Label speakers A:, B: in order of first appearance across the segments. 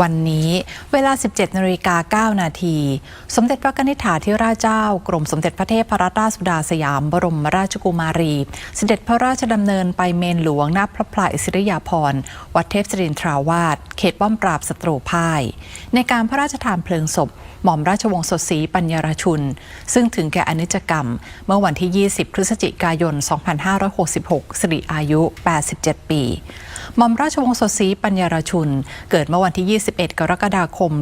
A: วันนี้เวลา 17นาฬิกา9นาทีสมเด็จพระนิธิถาธิราชเจ้า กรมสมเด็จพระเทพรัตนราชสุดาสยามบรมราชกุมารี เสด็จพระราชดำเนินไปเมนหลวงหน้าพระพลายอิริยาภรณ์วัดเทพศรินทราวาสเขตป้อมปราบศัตรูพ่าย ในการพระราชทานเพลิงศพ หม่อมราชวงศ์สดศรีปัญญาราชุน ซึ่งถึงแก่อนิจกรรม เมื่อวันที่ 20 พฤศจิกายน 2566 สิริอายุ 87 ปี ม่อมราชวงศ์สดศรีปัญญารชุน เกิดเมื่อวันที่ 21 กรกฎาคม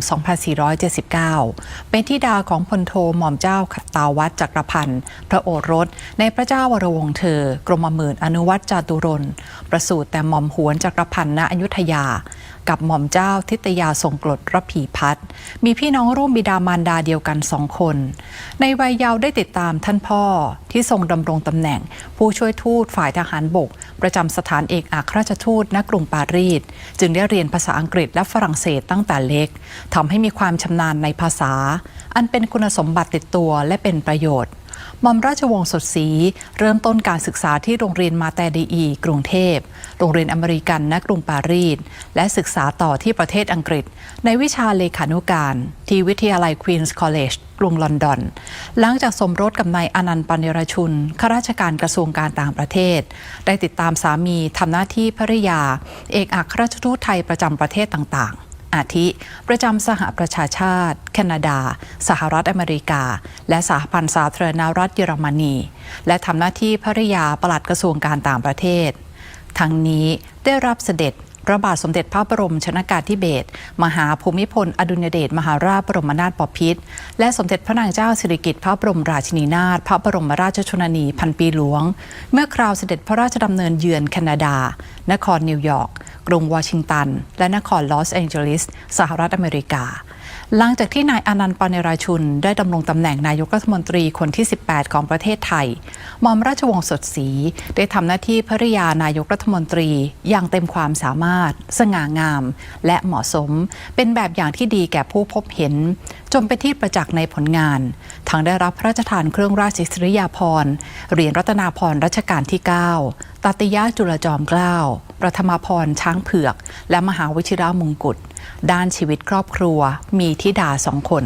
A: 2479 เป็นธิดาของพลโทหม่อมเจ้าขตาวัดจักรพันธ์ พระโอรส ในพระเจ้าวรวงเธอ กรมหมื่นอนุวัตจาตุรนต์ประสูติแต่หม่อมหวนจักรพันธ์ณอยุธยา กับหม่อมเจ้าทิตยาทรงกรดระพีพัฒน์มีพี่น้องร่วมบิดามารดาเดียวกันสองคน ในวัยเยาว์ได้ติดตามท่านพ่อที่ทรงดำรงตำแหน่ง ผู้ช่วยทูตฝ่ายทหารบก ประจำสถานเอกอัครราชทูตณกรุงปารีสจึงได้เรียนภาษาอังกฤษและฝรั่งเศสตั้งแต่เล็กทำให้มีความชำนาญในภาษา อันเป็นคุณสมบัติติดตัวและเป็นประโยชน์ มอมราชวงศ์สดศรีเริ่มต้นการศึกษาที่โรงเรียนมาแต่ดีอี กรุงเทพ โรงเรียนอเมริกันณกรุงปารีส และศึกษาต่อที่ประเทศอังกฤษ ในวิชาเลขานุการ ที่วิทยาลัยควีนส์คอลเลจกรุงลอนดอน หลังจากสมรสกับนายอนันต์ปัญญรชุนข้าราชการกระทรวงการต่างประเทศ ได้ติดตามสามีทำหน้าที่ภริยา เอกอัครราชทูตไทยประจำประเทศต่างๆ อาทิ ประจำสหประชาชาติ แคนาดา สหรัฐอเมริกา และสหพันธ์สาธารณรัฐเยอรมนี และทำหน้าที่ภริยาปลัดกระทรวงการต่างประเทศ ทั้งนี้ได้รับเสด็จพระบาทสมเด็จพระบรมชนากาธิเบศรมหาภูมิพล อดุลยเดชมหาราชบรมนาถบพิตรและสมเด็จพระนางเจ้าสิริกิติ์พระบรมราชินีนาถพระบรมราชชนนีพันปีหลวง เมื่อคราวเสด็จพระราชดำเนินเยือนแคนาดา นครนิวยอร์ก กรุงวอชิงตัน และนครลอสแองเจลิสสหรัฐอเมริกา หลังจากที่นายอนันต์ปานราชุน ได้ดำรงตำแหน่งนายกรัฐมนตรีคนที่ 18 ของประเทศไทยมอมราชวงศ์สดศรีได้ทำหน้าที่ภริยานายกรัฐมนตรีอย่างเต็มความสามารถ สง่างาม และเหมาะสม เป็นแบบอย่างที่ดีแก่ผู้พบเห็น จนเป็นที่ประจักษ์ในผลงาน ทั้งได้รับพระราชทานเครื่องราชอิสริยาภรณ์เหรียญรัตนาภรณ์รัชกาลที่ 9 ตติยาจุลจอมเกล้า ประธมาพรช้างเผือก และมหาวชิรามงกุฎ ด้านชีวิตครอบครัว มีทิดาสองคน